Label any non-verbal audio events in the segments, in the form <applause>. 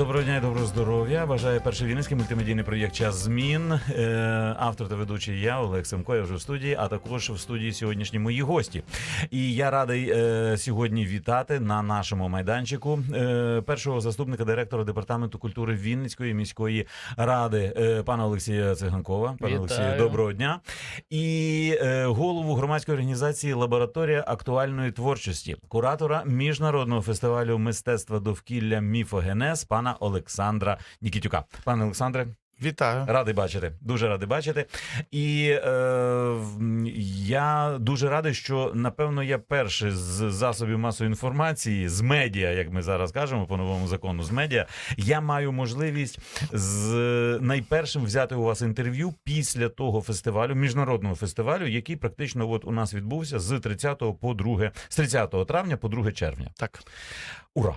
Доброго дня і доброго здоров'я. Бажаю перший вінницький мультимедійний проєкт Час змін. Е, автор та ведучий я Олег Семко. Я вже в студії, а також в студії сьогоднішні мої гості. І я радий е, сьогодні вітати на нашому майданчику е, першого заступника директора департаменту культури Вінницької міської ради, е, пана Олексія Циганкова. Пане Олексію, доброго дня. І е, голову громадської організації Лабораторія актуальної творчості, куратора міжнародного фестивалю мистецтва довкілля Міфогенез пана Олександра Нікітюка. Пане Олександре, Вітаю. радий бачити, дуже радий бачити. І е, я дуже радий, що напевно я перший з засобів масової інформації з медіа, як ми зараз кажемо, по новому закону з медіа. Я маю можливість з найпершим взяти у вас інтерв'ю після того фестивалю, міжнародного фестивалю, який практично от у нас відбувся з 30 по 2, з 30 травня по 2 червня. Так, Ура!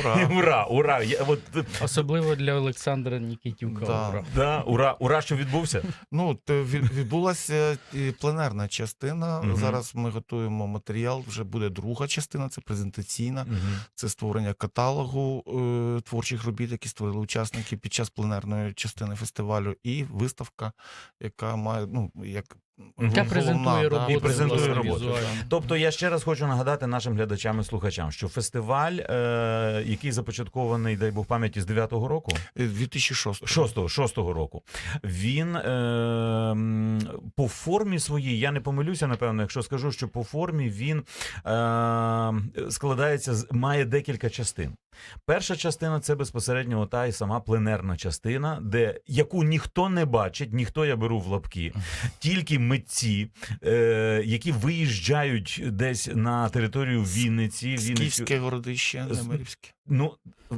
ура. <laughs> Ура! Ура! Я, от, Особливо для Олександра Нікітюка. Да. Ура. да, ура, ура, що відбувся. Ну, то відбулася і пленерна частина. Мгм. Зараз ми готуємо матеріал. Вже буде друга частина, це презентаційна. Це створення каталогу е, творчих робіт, які створили учасники під час пленерної частини фестивалю, і виставка, яка має ну як Яка презентує роботу, І презентує власне, роботу. Тобто я ще раз хочу нагадати нашим глядачам і слухачам, що фестиваль, е, який започаткований, дай Бог пам'яті, з 9-го року, Е, 2006 6-го, 6-го року, він е, по формі своїй, я не помилюся, напевно, якщо скажу, що по формі він е, складається з має декілька частин. Перша частина це безпосередньо та й сама пленерна частина, де яку ніхто не бачить, ніхто я беру в лапки, тільки митці, е, які виїжджають десь на територію Вінниці. Скіфське городище, Немирівське. Ну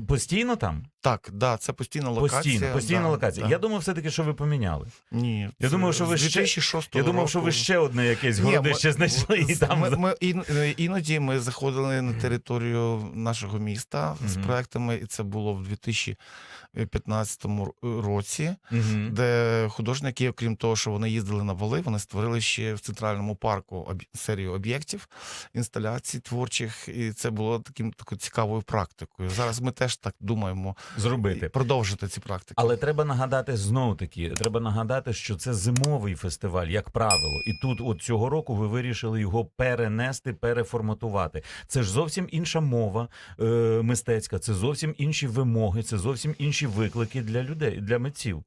постійно там? Так, да, це постійна локація. Постійно, постійна да, локація. да. Я думав, все таки, що ви поміняли. Ні, Я думав, що ви ще- 2006 Я думав, що ви ще одне якесь городище ми- знайшли і там. Ми, ми іноді ми заходили на територію нашого міста з проектами, і це було в 2015 році, Мгм. де художники, окрім того, що вони їздили на вали, вони створили ще в центральному парку серію об'єктів, інсталяцій творчих, і це було таким такою цікавою практикою. Зараз ми теж так думаємо Зробити. продовжити ці практики. Але треба нагадати знову таки, треба нагадати, що це зимовий фестиваль, як правило. І тут, от цього року, ви вирішили його перенести, переформатувати. Це ж зовсім інша мова е, мистецька, це зовсім інші вимоги, це зовсім інші виклики для людей, для митців.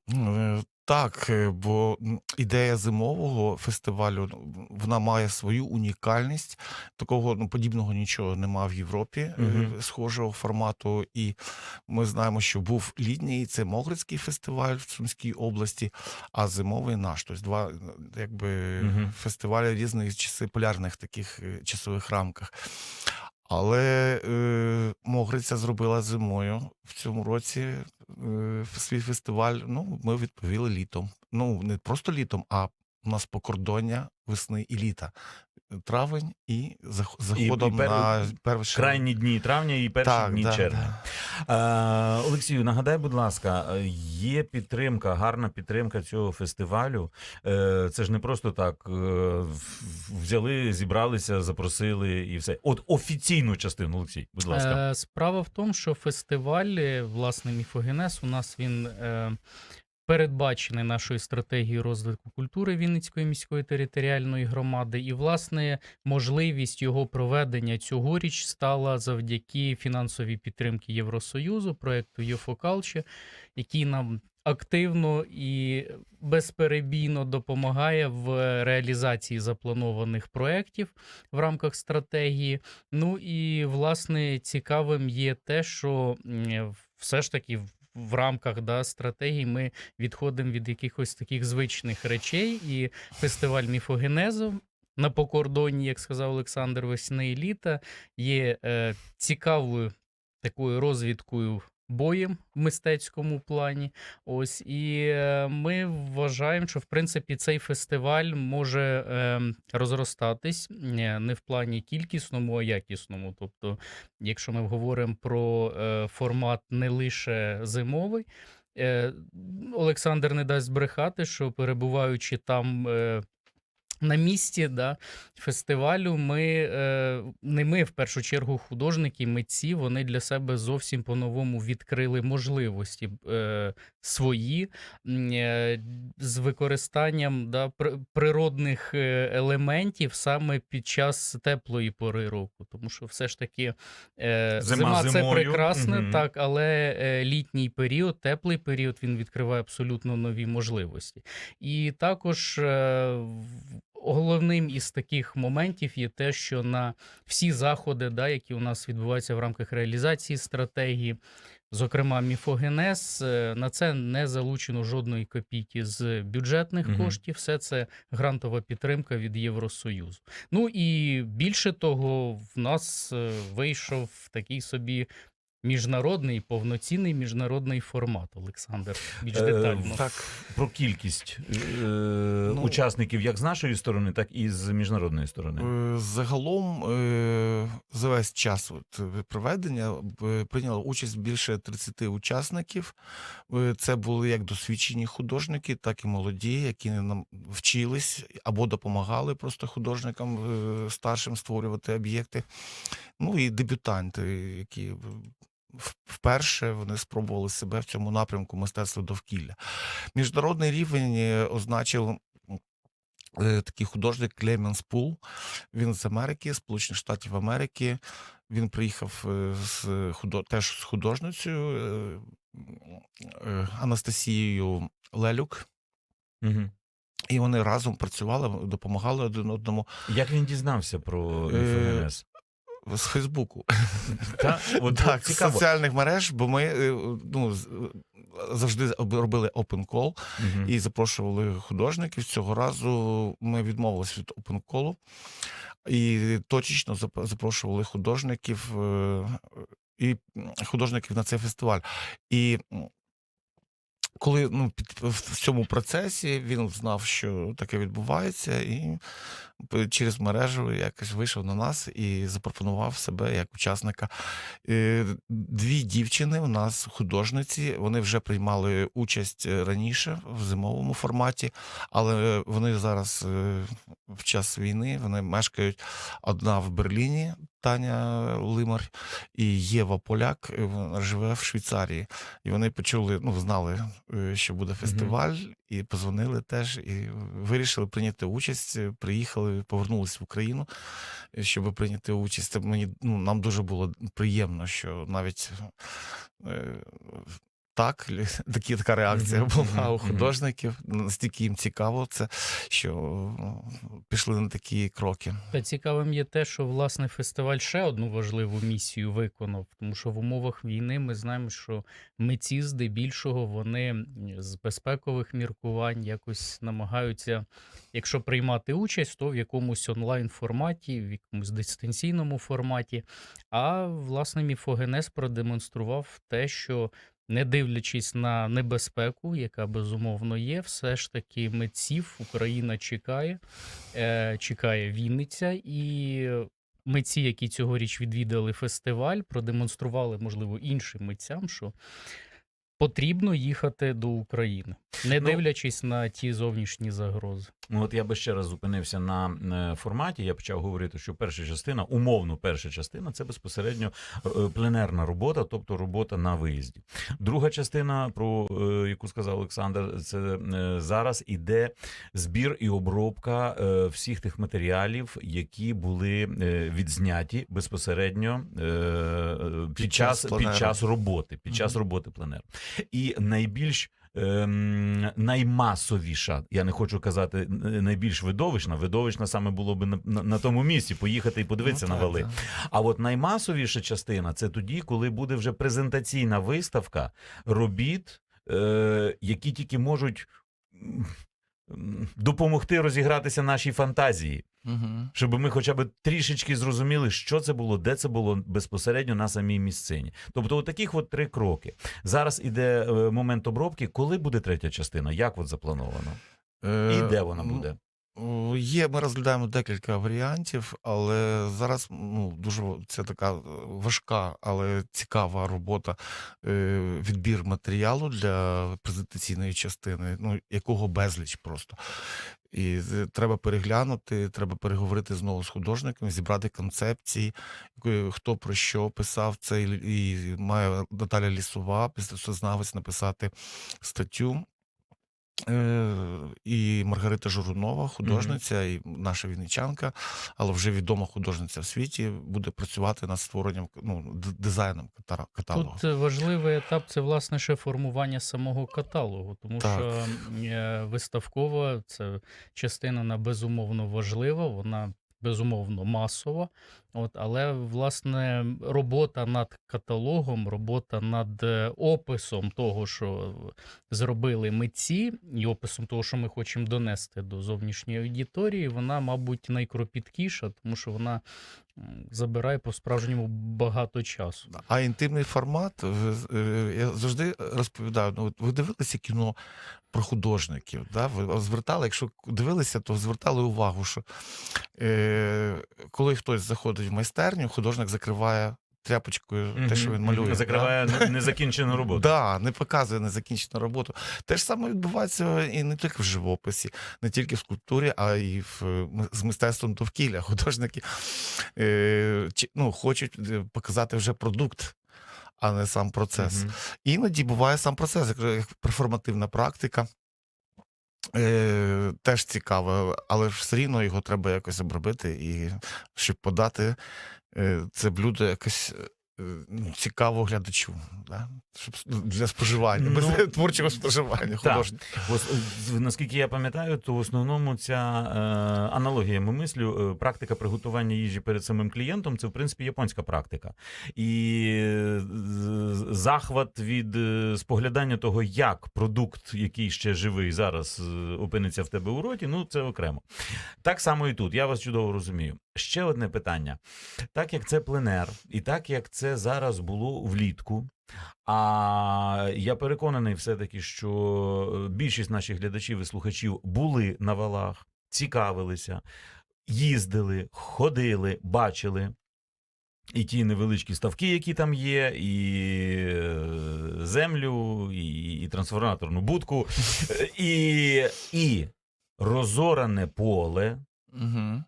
Так, е, бо м, ідея зимового фестивалю ну, вона має свою унікальність. Такого ну, подібного нічого нема в Європі е, Мгм. схожого формату. І ми знаємо, що був літній це Могрицький фестиваль в Сумській області, а зимовий наш. Тобто два е, якби Мгм. фестивалі різних часи полярних таких е, часових рамках. Але е, Могриця зробила зимою в цьому році е, свій фестиваль. Ну, ми відповіли літом. Ну, не просто літом, а у нас покордоння весни і літа. Травень і зах- заходом і пер- на перший Крайні дні травня і перші так, дні да, червня. да. Е, Олексію, нагадай, будь ласка, є підтримка, гарна підтримка цього фестивалю. Е, Це ж не просто так е, взяли, зібралися, запросили і все. От офіційну частину, Олексій, будь ласка. Е, Справа в тому, що фестиваль, власне, міфогенез, у нас він е, передбачений нашою стратегією розвитку культури Вінницької міської територіальної громади. І, власне, можливість його проведення цьогоріч стала завдяки фінансовій підтримці Євросоюзу, проекту ЄФОКАЛЧе, який нам активно і безперебійно допомагає в реалізації запланованих проєктів в рамках стратегії. Ну і власне цікавим є те, що все ж таки в- рамках да, стратегії ми відходимо від якихось таких звичних речей, і фестиваль міфогенезу. На покордоні, як сказав Олександр, весни і літа є е, цікавою такою розвідкою боєм в мистецькому плані. Ось і е, ми вважаємо, що в принципі цей фестиваль може е, розростатись е, не в плані кількісному, а якісному. Тобто, якщо ми говоримо про е, формат не лише зимовий. Олександр не дасть збрехати, що перебуваючи там на місці да, фестивалю ми е, не ми в першу чергу художники, митці, вони для себе зовсім по-новому відкрили можливості е, свої е, з використанням да, природних елементів саме під час теплої пори року. Тому що все ж таки Зима зима це зимою. прекрасне, Мгм. так, але літній період, теплий період, він відкриває абсолютно нові можливості. І також головним із таких моментів є те, що на всі заходи, да, які у нас відбуваються в рамках реалізації стратегії, зокрема міфогенез, е, на це не залучено жодної копійки з бюджетних Мгм. коштів. Все це грантова підтримка від Євросоюзу. Ну і більше того, в нас е, вийшов такий собі. Міжнародний повноцінний міжнародний формат, Олександр. Більш Е, детально. Так, Про кількість е, Ну, учасників як з нашої сторони, так і з міжнародної сторони. Е, Загалом е, за весь час от, проведення е, прийняло участь більше 30 учасників. Е, Це були як досвідчені художники, так і молоді, які нам вчились або допомагали просто художникам е, старшим створювати об'єкти. Ну і дебютанти, які вперше вони спробували себе в цьому напрямку мистецтва довкілля. Міжнародний рівень е, означив е, такий художник Клеменс Пул. Він з Америки, Сполучених Штатів Америки. Він приїхав е, з худо... теж з художницею Анастасією Лелюк. Угу. І вони разом працювали, допомагали один одному Як він дізнався про міфогенез? З Фейсбуку. Та? От, <laughs> так, з соціальних мереж, бо ми е, ну, завжди робили open call Мгм. і запрошували художників. Цього разу ми відмовились від open call і точечно запрошували художників е, і художників на цей фестиваль. І коли ну, під, в цьому процесі він знав, що таке відбувається, і через мережу якось вийшов на нас і запропонував себе як учасника. Е, Дві дівчини у нас художниці, вони вже приймали участь раніше в зимовому форматі, але вони зараз е, в час війни вони мешкають одна в Берліні. Таня Лимар і Єва Поляк живе в Швейцарії. І вони почули, ну, знали, е, що буде фестиваль, і позвонили теж, і вирішили прийняти участь. е, Приїхали, повернулися в Україну, е, щоб прийняти участь. Мені ну, нам дуже було приємно, що навіть так, <laughs> такі, така реакція була у художників. Настільки їм цікаво це, що ну, пішли на такі кроки. Та цікавим є те, що власне фестиваль ще одну важливу місію виконав, тому що в умовах війни ми знаємо, що митці здебільшого вони з безпекових міркувань якось намагаються, якщо приймати участь, то в якомусь онлайн форматі, в якомусь дистанційному форматі. А власне міфогенез продемонстрував те, що не дивлячись на небезпеку, яка безумовно є, все ж таки митців Україна чекає, е, чекає Вінниця, і митці, які цьогоріч відвідали фестиваль, продемонстрували, можливо, іншим митцям, що потрібно їхати до України, не Ну, дивлячись на ті зовнішні загрози. Ну, от я би ще раз зупинився на е, форматі. Я почав говорити, що перша частина, умовно, перша частина це безпосередньо е, пленерна робота, тобто робота на виїзді. Друга частина, про е, яку сказав Олександр, це зараз іде збір і обробка всіх тих матеріалів, які були відзняті безпосередньо під, Під час, час під час роботи, під час роботи пленеру. І найбільш ем, наймасовіша, я не хочу казати найбільш видовищна. Видовищна саме було би на, на, на тому місці поїхати і подивитися Ну, на так, так. А от наймасовіша частина це тоді, коли буде вже презентаційна виставка робіт, е, які тільки можуть. Допомогти розігратися нашій фантазії, угу. щоб ми хоча б трішечки зрозуміли, що це було, де це було безпосередньо на самій місцині. Тобто, от таких от три кроки. Зараз іде е, момент обробки. Коли буде третя частина? Як от заплановано? Е, І де вона буде? Є, ми розглядаємо декілька варіантів, але зараз ну, дуже це така е, важка, але цікава робота. е, Відбір матеріалу для презентаційної частини, ну, якого безліч просто. І треба переглянути, треба переговорити знову з художниками, зібрати концепції, хто про що писав це, і має Наталя Лісова, післясознавець, написати статтю. Е, І Маргарита Журунова, художниця, і наша вінничанка, але вже відома художниця в світі, буде працювати над створенням ну, дизайном каталогу. Тут важливий етап це власне ще формування самого каталогу, тому Так. що е, виставкова це частина вона безумовно важлива, вона безумовно масова. От, але власне робота над каталогом, робота над е, описом того, що зробили митці, і описом того, що ми хочемо донести до зовнішньої аудиторії, вона, мабуть, найкропіткіша, тому що вона забирає по-справжньому багато часу. А інтимний формат, я завжди розповідаю, ну, ви дивилися кіно про художників, да? ви звертали, якщо дивилися, то звертали увагу, що е, коли хтось заходить в майстерню, художник закриває тряпочкою те, що він малює. Закриває не- незакінчену <laughs> роботу. Да, не показує незакінчену роботу. Те ж саме відбувається і не тільки в живописі, не тільки в скульптурі, а й в, е, з мистецтвом довкілля. Художники е, ну, хочуть е, показати вже продукт, а не сам процес. Мгм. Іноді буває сам процес, як перформативна практика. Е, теж цікаво, але ж все рівно його треба якось обробити, і щоб подати е, це блюдо якось е, ну, цікаво глядачу, да? щоб для споживання, без Ну, творчого споживання художнього. Наскільки я пам'ятаю, то в основному ця е, аналогія ми мислю, е, практика приготування їжі перед самим клієнтом це в принципі японська практика. І е, захват від е, споглядання того, як продукт, який ще живий, зараз е, опиниться в тебе у роті, ну це окремо. Так само і тут. Я вас чудово розумію. Ще одне питання: так як це пленер, і так як це зараз було влітку. А я переконаний, все-таки, що е, більшість наших глядачів і слухачів були на валах, цікавилися, їздили, ходили, бачили. І ті невеличкі ставки, які там є, і е, землю, і, і трансформаторну будку, <laughs> е, і, і розоране поле, Угу.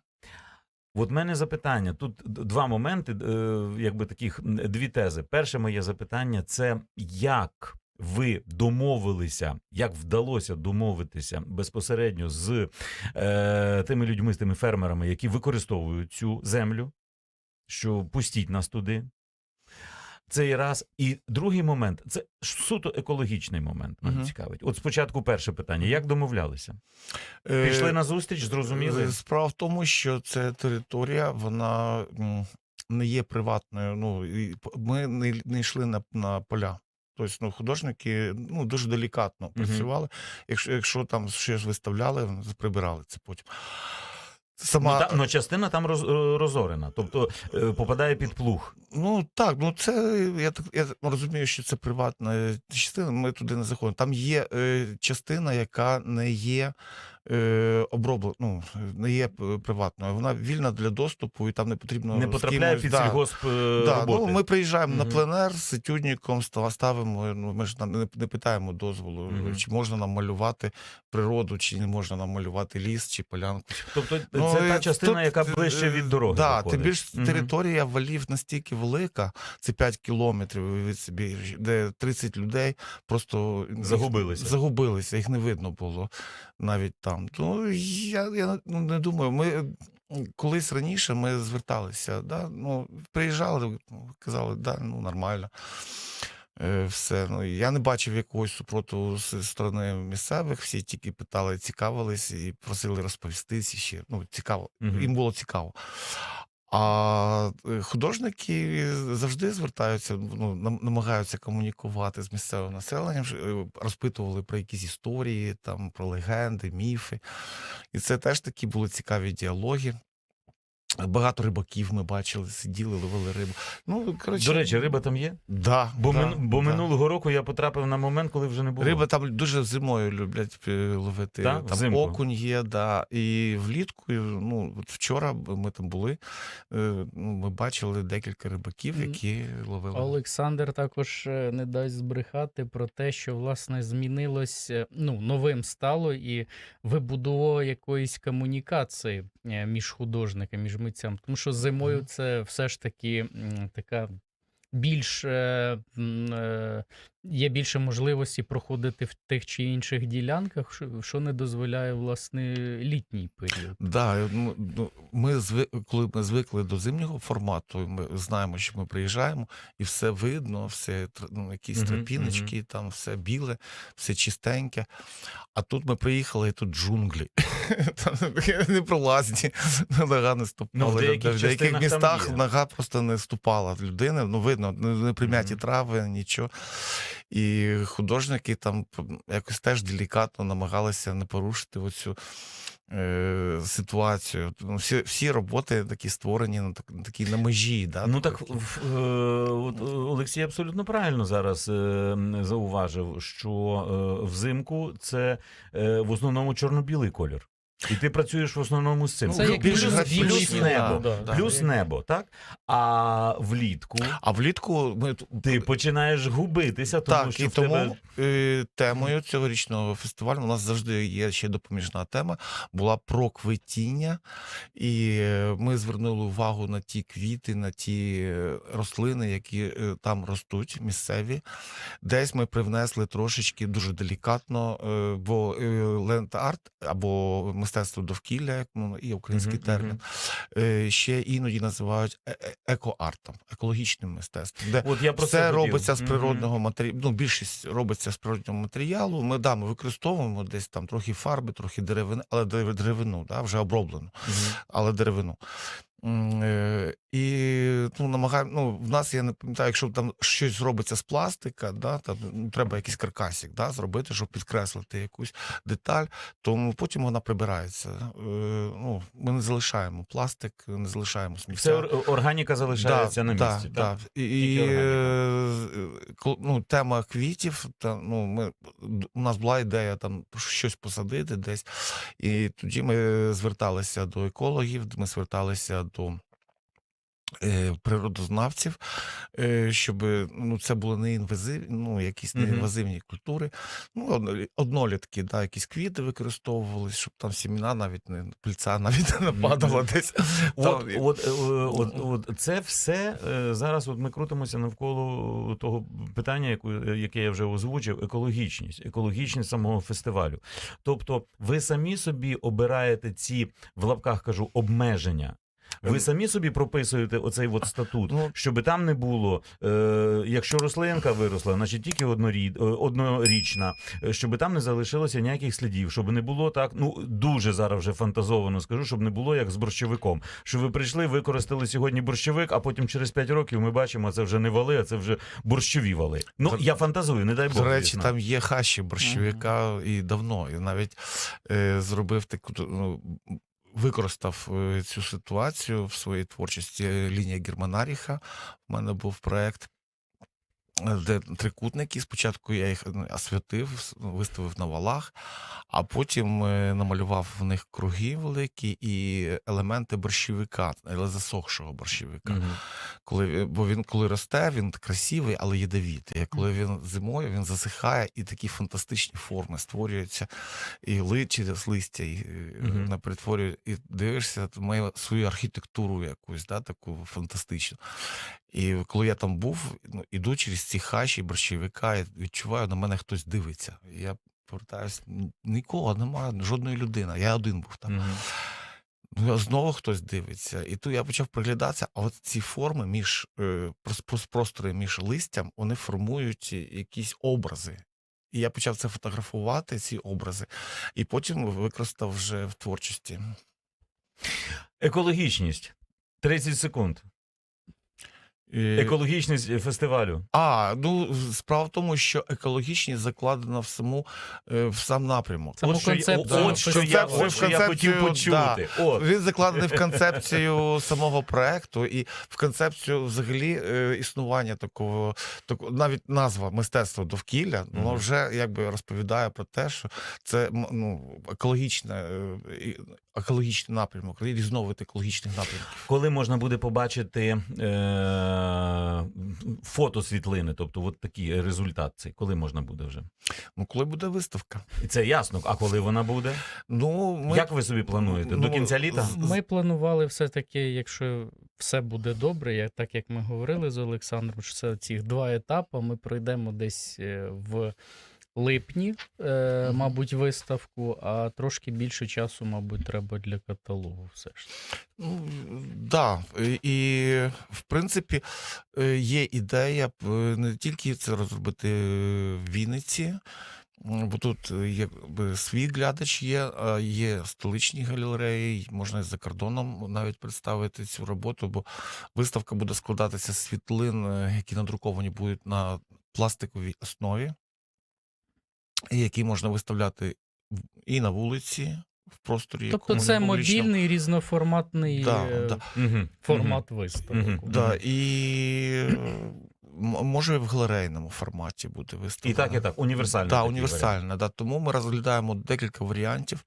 От мене запитання. Тут два моменти, е, якби таких дві тези. Перше моє запитання це як ви домовилися, як вдалося домовитися безпосередньо з е, тими людьми, з тими фермерами, які використовують цю землю, що пустіть нас туди. Цей раз. І другий момент це суто екологічний момент. Мене Мгм. цікавить. От спочатку перше питання: як домовлялися? Пішли на зустріч, зрозуміли? Е, Справа в тому, що ця територія, вона не є приватною. Ну, і ми не, не йшли на, на поля. Тобто, ну, художники ну, дуже делікатно працювали. Якщо, якщо там щось виставляли, прибирали це потім. Сама, Ну, та, ну, частина там роз, розорена, тобто е, попадає під плуг. Ну так, ну це я так я розумію, що це приватна частина. Ми туди не заходимо. Там є е, частина, яка не є е, оброблена, ну не є приватною. Вона вільна для доступу, і там не потрібно не потрапляє кимось, під да. сільгосп е, Да, роботи. ну, ми приїжджаємо на пленер з етюдником, ста- ставимо. Ну ми ж не, не питаємо дозволу, Мгм. чи можна нам малювати природу, чи не можна нам малювати ліс чи полянку. Тобто Ну, це та частина, тут, яка е, ближче від дороги. Да, виходить. тим більш Мгм. територія валів настільки велика, це 5 кілометрів, уявіть собі, де 30 людей просто Загубилися. загубилися, їх не видно було навіть там. Ну, я, я ну, не думаю, ми. Колись раніше ми зверталися, да? ну, приїжджали, ну, казали, да, ну нормально. Е, Все. Ну, я не бачив якогось супроту з сторони місцевих. Всі тільки питали, цікавились і просили розповісти ще. Ну, цікаво. Мгм. Їм було цікаво. А е, художники завжди звертаються, ну, нам- намагаються комунікувати з місцевим населенням, е, розпитували про якісь історії, там, про легенди, міфи. І це теж такі були цікаві діалоги. Багато рибаків ми бачили, сиділи, ловили рибу. Ну, коротше, До речі, риба там є? да, Бо, да, мин- бо да. минулого року я потрапив на момент, коли вже не було. Риба там дуже зимою люблять е, ловити. Так, там взимку? окунь є, да. І влітку, ну, от вчора ми там були, е, ну, ми бачили декілька рибаків, які ловили. Олександр також е, не дасть збрехати про те, що власне змінилось, ну, новим стало і вибудова якоїсь комунікації між художниками, між митцями. Тому що зимою це все ж таки така більш е, е, є більше можливості проходити в тих чи інших ділянках, що, що не дозволяє власне літній період. Да, ну, ну, ми зви... коли ми звикли до зимнього формату, ми знаємо, що ми приїжджаємо, і все видно, все тр- ну, якісь Мгм, тропіночки, там все біле, все чистеньке. А тут ми приїхали, і тут джунглі. <laughs> Там непролазні, нога не Ну, ступала. в деяких в деяких частинах там містах є. нога просто не ступала людини. Ну, видно, не, не прим'яті Мгм. трави, нічого. І художники там якось теж делікатно намагалися не порушити оцю е, ситуацію. Ну, всі, всі роботи такі створені на, так, на такій на межі. Да, Ну так такі. в- е, е, Олексій абсолютно правильно зараз е, зауважив, що е, взимку це е, в основному чорно-білий колір. І ти працюєш в основному з цим. Ну, Це Плюс- як більше плюс, плюс да, небо. да, да. Плюс небо, так? А влітку А влітку ми ти починаєш губитися, тому так, що і в тому тебе е, темою цьогорічного фестивалю у нас завжди є ще допоміжна тема. Була про квітіння, і е, ми звернули увагу на ті квіти, на ті е, рослини, які там ростуть, місцеві. Десь ми привнесли трошечки дуже делікатно, бо ленд-арт або мистецтво довкілля, як ну, і український термін, е, ще іноді називають е- е- екоартом, екологічним мистецтвом. Де От я про це все робиться з природного матеріалу. Ну, більшість робиться з природного матеріалу. Ми да, ми використовуємо десь там трохи фарби, трохи деревини, але деревину, да, вже оброблену, але деревину. І ну, намагаємо, ну, в нас я не пам'ятаю, якщо там щось робиться з пластика, да, там ну, треба якийсь каркасик да, зробити, щоб підкреслити якусь деталь, то потім вона прибирається. Е, Ну, ми не залишаємо пластик, не залишаємо сміття. Ор- органіка залишається на місці. Да, так? да. І, і е, ну, тема квітів, та, ну, ми, у нас була ідея там щось посадити десь. І тоді ми зверталися до екологів, ми зверталися до. е, Природознавців, е, щоб ну, це були не інвазивні, ну, якісь не інвазивні культури. Ну, однолітки, да, якісь квіти використовувались, щоб там сімена навіть не пильця навіть не падала десь. От, от, е, от, от це все зараз. От ми крутимося навколо того питання, яку, яке я вже озвучив: екологічність, екологічність самого фестивалю. Тобто, ви самі собі обираєте ці в лапках кажу обмеження. Ви Ем. самі собі прописуєте оцей от статут, Ну, щоб там не було, е, якщо рослинка виросла, значить тільки однорід, е, однорічна, е, щоб там не залишилося ніяких слідів, щоб не було так. Ну дуже зараз вже фантазовано скажу, щоб не було як з борщовиком. Що ви прийшли, використали сьогодні борщовик, а потім через 5 років ми бачимо, це вже не вали, а це вже борщові вали. Ну я фантазую, не дай Бог. До речі, там є хащі борщовика і давно. І навіть е, зробив таку ну, використав е, цю ситуацію в своїй творчості е, лінія Германаріха. У мене був проект. Е, Де трикутники, спочатку я їх ну, освятив, виставив на валах, а потім е, намалював в них круги великі і елементи борщовика, але засохшого борщовика Мгм. коли бо він коли росте, він красивий, але ядовітий. Коли він зимою він засихає і такі фантастичні форми створюються, і личі з листя і, Мгм. mm перетворює, і дивишся, має свою архітектуру якусь, да, таку фантастичну. І коли я там був, ну, іду через ці хащі борщовика, і відчуваю, на мене хтось дивиться. Я повертаюся, нікого немає, жодної людини. Я один був там. Ну, знову хтось дивиться. І тут я почав приглядатися, а от ці форми між е, прос- прос- простори між листям, вони формують якісь образи. І я почав це фотографувати, ці образи, і потім використав вже в творчості. Екологічність. 30 секунд. І- Екологічність фестивалю. А, ну справа в тому, що екологічність закладена в саму е, в сам напрямок. Саму От що, концепцію от, що я, от що я хотів Концепцію, да. От. Він закладений в <laughs> концепцію самого проекту і в концепцію взагалі е, існування такого, такого, навіть назва мистецтво довкілля, воно Мгм. вже якби розповідає про те, що це ну, екологічне, е, і- екологічний напрямок, різновид екологічних напрямків. Коли можна буде побачити е- фотосвітлини, тобто от такий результат цей, коли можна буде вже? Ну, коли буде виставка? І це ясно. А коли вона буде? Ну, ми... Як ви собі плануєте? До Ну, кінця літа? Ми планували все-таки, якщо все буде добре, як, так як ми говорили з Олександром, що це ці два етапи. Ми пройдемо десь е, в липні, е, мабуть, виставку, а трошки більше часу, мабуть, треба для каталогу. Все ж. Ну, да. І, в принципі, е, є ідея е, не тільки це розробити в Вінниці, бо тут е, якби свій глядач є, є столичні галереї, можна і за кордоном навіть представити цю роботу, бо виставка буде складатися з світлин, які надруковані будуть на пластиковій основі, які можна виставляти і на вулиці, в просторі. Тобто це мобільний різноформатний Да, е, да. Формат виставок. Угу. Да, і може в галерейному форматі бути І так, і так, універсальна. Так, універсальна. Да. Тому ми розглядаємо декілька варіантів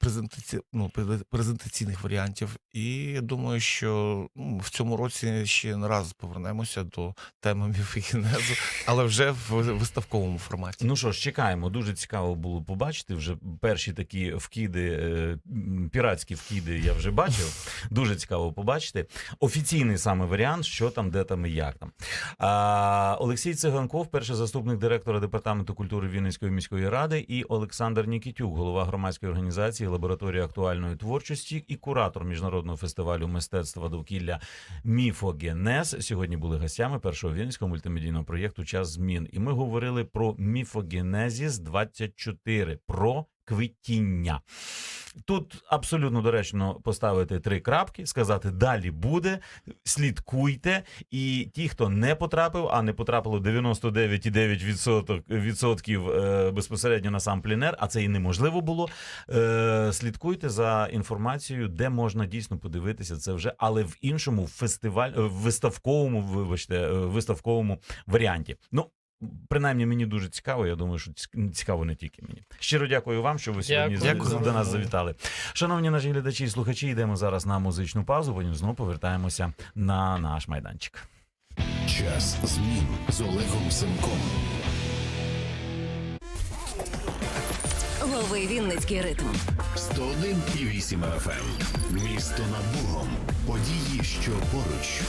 презентаці... ну, презентаційних варіантів. І я думаю, що ну, в цьому році ще не раз повернемося до теми міфогенезу, але вже в виставковому форматі. Ну що ж, чекаємо. Дуже цікаво було побачити. Вже перші такі вкиди, е, піратські вкиди я вже бачив. <laughs> Дуже цікаво побачити. Офіційний саме варіант, що там, де там і як там. А, Олексій Циганков, перший заступник директора департаменту культури Вінницької міської ради, і Олександр Нікітюк, голова громадської організації Лабораторія актуальної творчості і куратор міжнародного фестивалю мистецтва довкілля Міфогенез. Сьогодні були гостями першого вінницького мультимедійного проєкту Час змін. І ми говорили про міфогенезіс 24, про квітіння. Тут абсолютно доречно поставити три крапки, сказати далі буде, слідкуйте. І ті, хто не потрапив, а не потрапило 99,9% відсотків е, безпосередньо на сам пленер, а це і неможливо було. Е, слідкуйте за інформацією, де можна дійсно подивитися це вже, але в іншому фестиваль, виставковому, вибачте, е, виставковому варіанті. Ну. Принаймні мені дуже цікаво. Я думаю, що цікаво не тільки мені. Щиро дякую вам, що ви сьогодні Дякую. до нас завітали. Шановні наші глядачі і слухачі, йдемо зараз на музичну паузу. Потім знову повертаємося на наш майданчик. Час змін з Олегом Семком. Лови Вінницький ритм. 101,8 FM. Місто над Богом. Події, що поруч.